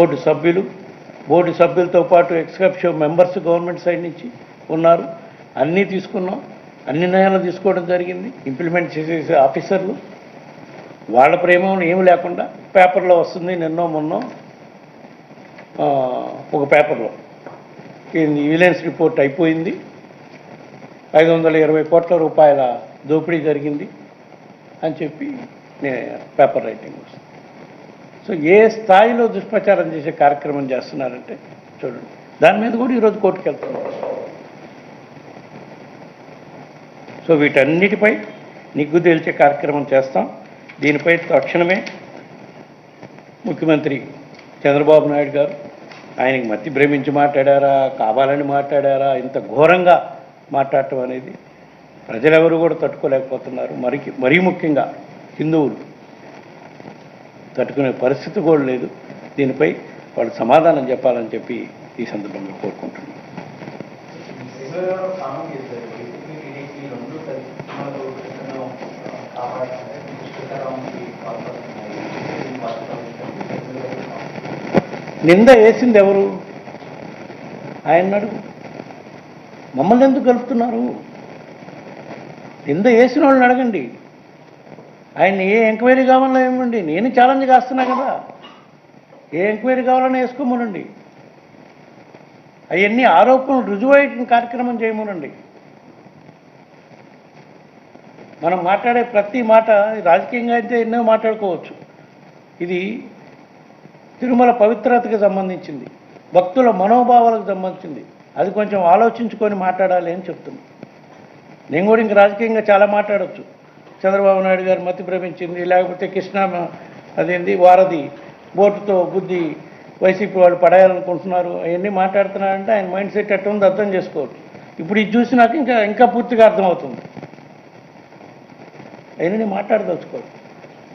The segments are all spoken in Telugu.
బోర్డు సభ్యులు బోర్డు సభ్యులతో పాటు ఎక్స్కప్షో మెంబర్స్ గవర్నమెంట్ సైడ్ నుంచి ఉన్నారు. అన్నీ తీసుకున్నాం. అన్ని నిర్ణయాలు తీసుకోవడం జరిగింది. ఇంప్లిమెంట్ చేసే ఆఫీసర్లు. వాళ్ళ ప్రేమ ఏమి లేకుండా పేపర్లో వస్తుంది నిన్నో మొన్నో ఒక పేపర్లో. విజిలెన్స్ రిపోర్ట్ అయిపోయింది. ఐదు వందల ఇరవై కోట్ల రూపాయల దోపిడీ జరిగింది అని చెప్పి నేను పేపర్ రైటింగ్ వస్తుంది. సో ఏ స్థాయిలో దుష్ప్రచారం చేసే కార్యక్రమం చేస్తున్నారంటే చూడండి. దాని మీద కూడా ఈరోజు కోర్టుకు వెళ్తున్నారు సో వీటన్నిటిపై నిగ్గు తేల్చే కార్యక్రమం చేస్తాం. దీనిపై తక్షణమే ముఖ్యమంత్రి చంద్రబాబు నాయుడు గారు ఆయనకి మతి భ్రమించి మాట్లాడారా కావాలని మాట్లాడారా ఇంత ఘోరంగా మాట్లాడటం అనేది ప్రజలెవరు కూడా తట్టుకోలేకపోతున్నారు. మరి మరీ ముఖ్యంగా హిందువులు. తట్టుకునే పరిస్థితి కూడా లేదు. దీనిపై వాళ్ళు సమాధానం చెప్పాలని చెప్పి ఈ సందర్భంగా కోరుకుంటున్నాను. నింద వేసింది ఎవరు? ఆయన మమ్మల్ని ఎందుకు కలుపుతున్నారు? నింద వేసిన వాళ్ళని అడగండి. ఆయన ఏ ఎంక్వైరీ కావాలో ఏమండి నేను ఛాలెంజ్ కాస్తున్నా కదా. ఏ ఎంక్వైరీ కావాలన్నా వేసుకోమనండి. అవన్నీ ఆరోపణలు రుజువైన కార్యక్రమం చేయమనండి. మనం మాట్లాడే ప్రతి మాట రాజకీయంగా అయితే ఎన్నో మాట్లాడుకోవచ్చు. ఇది తిరుమల పవిత్రతకి సంబంధించింది. భక్తుల మనోభావాలకు సంబంధించింది. అది కొంచెం ఆలోచించుకొని మాట్లాడాలి అని చెప్తున్నాను. నేను కూడా ఇంక రాజకీయంగా చాలా మాట్లాడచ్చు. చంద్రబాబు నాయుడు గారు మతి భ్రమించింది లేకపోతే కృష్ణ అదేంది వారధి బోటుతో బుద్ధి వైసీపీ వాళ్ళు పడేయాలనుకుంటున్నారు అవన్నీ మాట్లాడుతున్నారంటే ఆయన మైండ్ సెట్ ఎట్ట ఉంది అర్థం చేసుకోవచ్చు ఇప్పుడు ఇది చూసినాక ఇంకా ఇంకా పూర్తిగా అర్థమవుతుంది. అయినా మాట్లాడదలుచుకోవచ్చు మాట్లాడదలుచుకోవాలి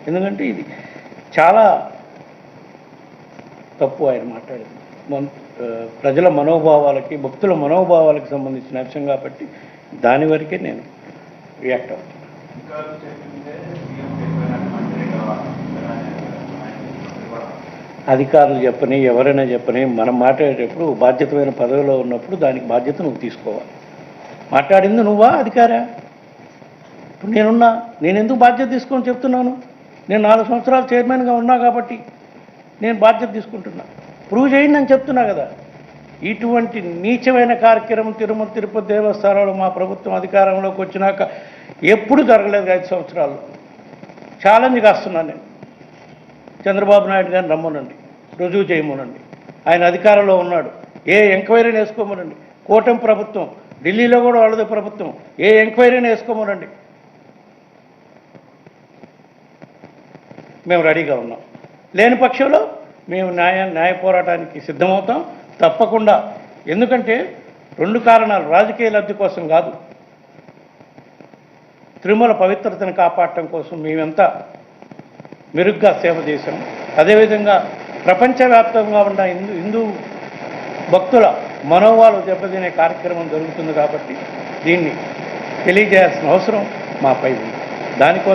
ఎందుకంటే ఇది చాలా తప్పు ఆయన మాట్లాడింది. మన ప్రజల మనోభావాలకి భక్తుల మనోభావాలకి సంబంధించిన అంశం కాబట్టి దాని వరకే నేను రియాక్ట్ అవుతాను. చెప్పినట్టు అధికారులు చెప్పని ఎవరైనా చెప్పని మనం మాట్లాడేటప్పుడు బాధ్యతమైన పదవిలో ఉన్నప్పుడు దానికి బాధ్యత నువ్వు తీసుకోవాలి. మాట్లాడింది నువ్వా అధికారా? ఇప్పుడు నేనున్నా నేను ఎందుకు బాధ్యత తీసుకొని చెప్తున్నాను? నేను నాలుగు సంవత్సరాలు చైర్మన్గా ఉన్నా కాబట్టి నేను బాధ్యత తీసుకుంటున్నా. ప్రూవ్ చేయండి అని చెప్తున్నా కదా. ఇటువంటి నీచమైన కార్యక్రమం తిరుమల తిరుపతి దేవస్థానంలో మా ప్రభుత్వం అధికారంలోకి వచ్చినాక ఎప్పుడు జరగలేదు ఐదు సంవత్సరాలు. ఛాలెంజ్ కాస్తున్నాను నేను. చంద్రబాబు నాయుడు గారిని రమ్మనండి. రుజువు చేయమనండి. ఆయన అధికారంలో ఉన్నాడు. ఏ ఎంక్వైరీని వేసుకోమనండి. కూటమి ప్రభుత్వం ఢిల్లీలో కూడా వాళ్ళది ప్రభుత్వం. ఏ ఎంక్వైరీని వేసుకోమనండి. మేము రెడీగా ఉన్నాం. లేని పక్షంలో మేము న్యాయ న్యాయ పోరాటానికి సిద్ధమవుతాం. తప్పకుండా. ఎందుకంటే రెండు కారణాలు. రాజకీయ లబ్ధి కోసం కాదు. తిరుమల పవిత్రతను కాపాడటం కోసం మేమంతా మెరుగ్గా సేవ చేశాం. అదేవిధంగా ప్రపంచవ్యాప్తంగా ఉన్న హిందూ హిందూ భక్తుల మనోవాలు దెబ్బతినే కార్యక్రమం జరుగుతుంది కాబట్టి దీన్ని తెలియజేయాల్సిన అవసరం మాపై ఉంది. దానికోసం